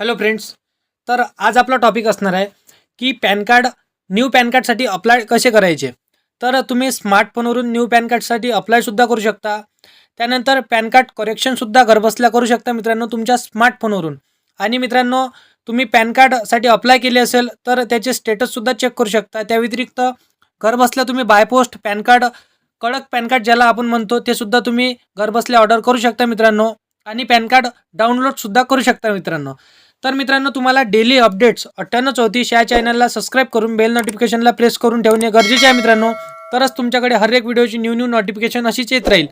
Hello friends तर आज आपला टॉपिक असणार आहे की पॅन कार्ड न्यू पॅन कार्डसाठी अप्लाय कसे करायचे? तर तुम्ही स्मार्टफोनवरून न्यू पॅन कार्डसाठी अप्लायसुद्धा करू शकता. त्यानंतर पॅन कार्ड करेक्शनसुद्धा घरबसल्या करू शकता मित्रांनो तुमच्या स्मार्टफोनवरून आणि मित्रांनो तुम्ही पॅन कार्डसाठी अप्लाय केले असेल तर त्याचे स्टेटससुद्धा चेक करू शकता. त्या व्यतिरिक्त घरबसल्या तुम्ही बाय पोस्ट पॅन कार्ड कडक पॅन कार्ड ज्याला आपण म्हणतो ते सुद्धा तुम्ही घरबसल्या ऑर्डर करू शकता मित्रांनो. आणि पॅन कार्ड डाउनलोडसुद्धा करू शकता मित्रांनो. तर मित्रांनो तुम्हाला डेली अपडेट्स अठ्ठ्याण्णव चौतीस या चॅनलला सबस्क्राईब करून बेल नोटिफिकेशनला प्रेस करून ठेवणे गरजेचे आहे मित्रांनो. तरच तुमच्याकडे हर एक व्हिडिओची न्यू न्यू नोटिफिकेशन अशीच येत राहील.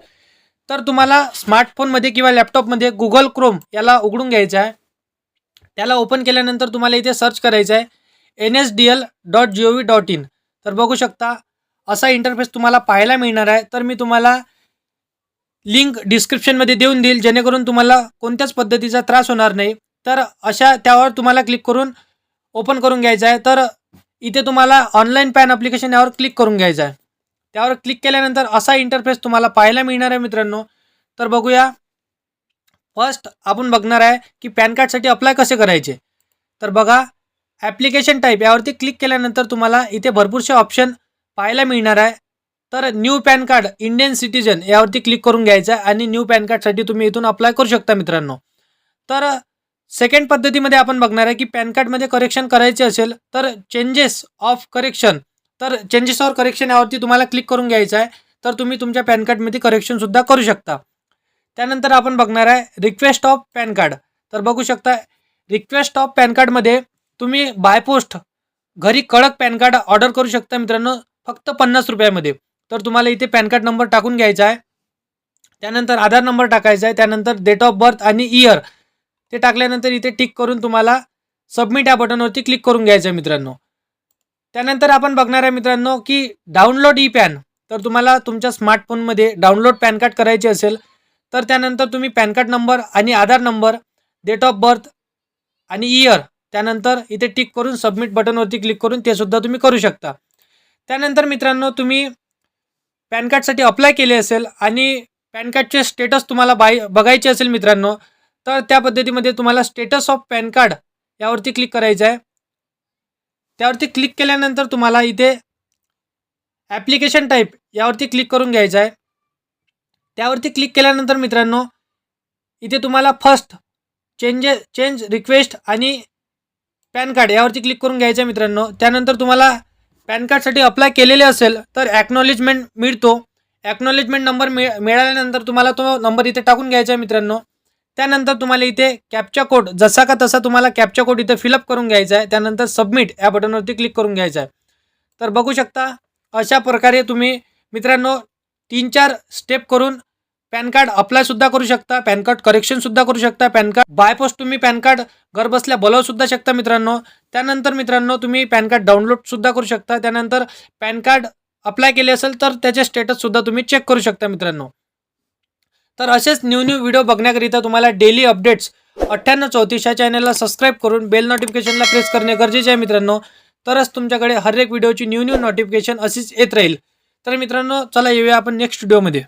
तर तुम्हाला स्मार्टफोनमध्ये किंवा लॅपटॉपमध्ये गुगल क्रोम याला उघडून घ्यायचं आहे. त्याला ओपन केल्यानंतर तुम्हाला इथे सर्च करायचं आहे. N S D L dot G O V dot in तर बघू शकता असा इंटरफेस तुम्हाला पाहायला मिळणार आहे. तर मी तुम्हाला लिंक डिस्क्रिप्शनमध्ये देऊन देईल जेणेकरून तुम्हाला कोणत्याच पद्धतीचा त्रास होणार नाही. तर अशा त्यावर तुम्हाला क्लिक करून ओपन करून घ्यायचं आहे. तर इथे तुम्हाला ऑनलाईन पॅन अप्लिकेशन यावर क्लिक करून घ्यायचं आहे. त्यावर क्लिक केल्यानंतर असा इंटरफेस तुम्हाला पाहायला मिळणार आहे मित्रांनो. तर बघूया. फर्स्ट आपण बघणार आहे की पॅन कार्डसाठी अप्लाय कसे करायचे. तर बघा ॲप्लिकेशन टाईप यावरती क्लिक केल्यानंतर तुम्हाला इथे भरपूरसे ऑप्शन पाहायला मिळणार आहे. तर new PAN card Indian citizen यावरती क्लिक करून घ्यायचं आहे आणि न्यू पॅन कार्डसाठी तुम्ही इथून अप्लाय करू शकता मित्रांनो. तर सेकंड पद्धतीमध्ये आपण बघणार आहे की पॅन कार्डमध्ये करेक्शन करायचे असेल तर चेंजेस ऑफ करेक्शन तर चेंजेस ऑफ करेक्शन यावरती तुम्हाला क्लिक करून घ्यायचं आहे तर तुम्ही तुमच्या पॅन कार्डमध्ये करेक्शनसुद्धा करू शकता. त्यानंतर आपण बघणार आहे रिक्वेस्ट ऑफ पॅन कार्ड. तर बघू शकता रिक्वेस्ट ऑफ पॅन कार्डमध्ये तुम्ही बाय पोस्ट घरी कडक पॅन कार्ड ऑर्डर करू शकता मित्रांनो फक्त पन्नास रुपयामध्ये. तर तुम्हाला इथे पॅन कार्ड नंबर टाकून घ्यायचा आहे. त्यानंतर आधार नंबर टाकायचा आहे त्यानंतर डेट ऑफ बर्थ आणि इयर ते टाकल्यानंतर इथे टिक करून तुम्हाला सबमिट या बटनवरती क्लिक करून घ्यायचं आहे मित्रांनो. त्यानंतर आपण बघणार आहे मित्रांनो की डाउनलोड ई पॅन तर तुम्हाला तुमच्या स्मार्टफोनमध्ये डाउनलोड पॅन कार्ड करायचे असेल तर त्यानंतर तुम्ही पॅन कार्ड नंबर आणि Aadhaar number date of birth आणि इयर त्यानंतर इथे टिक करून सबमिट बटनवरती क्लिक करून ते सुद्धा तुम्ही करू शकता. त्यानंतर मित्रांनो तुम्ही पॅन कार्डसाठी अप्लाय केले असेल आणि पॅन कार्डचे स्टेटस तुम्हाला बाय बघायचे असेल मित्रांनो तर त्या पद्धतीमध्ये तुम्हाला स्टेटस ऑफ पॅन कार्ड यावरती क्लिक करायचं आहे त्यावरती क्लिक केल्यानंतर तुम्हाला इथे ॲप्लिकेशन टाईप यावरती क्लिक करून घ्यायचं आहे त्यावरती क्लिक केल्यानंतर मित्रांनो इथे तुम्हाला फर्स्ट चेंजे चेंज रिक्वेस्ट आणि पॅन कार्ड यावरती क्लिक करून घ्यायचं आहे मित्रांनो. त्यानंतर तुम्हाला पॅन कार्डसाठी अप्लाय केलेले असेल तर ॲक्नॉलेजमेंट मिळतो. ॲक्नॉलेजमेंट नंबर मिळ मिळाल्यानंतर तुम्हाला तो नंबर इथे टाकून घ्यायचा आहे मित्रांनो. त्यानंतर तुम्हाला इथे कॅपचा कोड जसा का तसा तुम्हाला कॅपचा कोड इथे फिलअप करून घ्यायचा आहे. त्यानंतर सबमिट या बटनवरती क्लिक करून घ्यायचं आहे. तर बघू शकता अशा प्रकारे तुम्ही मित्रांनो तीन चार स्टेप करून पॅन कार्ड अप्लायसुद्धा करू शकता पॅन कार्ड करेक्शनसुद्धा करू शकता पॅन कार्ड बाय पोस्ट तुम्ही पॅन कार्ड घरबसल्या बोलावूसुद्धा शकता मित्रांनो. त्यानंतर मित्रांनो तुम्ही पॅन कार्ड डाउनलोडसुद्धा करू शकता. त्यानंतर पॅन कार्ड अप्लाय केले असेल तर त्याचे स्टेटससुद्धा तुम्ही चेक करू शकता मित्रांनो. तर असेच न्यू न्यू व्हिडिओ बघण्याकरिता तुम्हाला डेली अपडेट्स अठ्ठ्याण्णव चौतीस या चॅनलला सबस्क्राईब करून बेल नोटिफिकेशनला प्रेस करणे गरजेचे आहे मित्रांनो. तरच तुमच्याकडे हर एक व्हिडिओची न्यू न्यू नोटिफिकेशन अशीच येत राहील. तर मित्रांनो चला येऊया आपण नेक्स्ट व्हिडिओमध्ये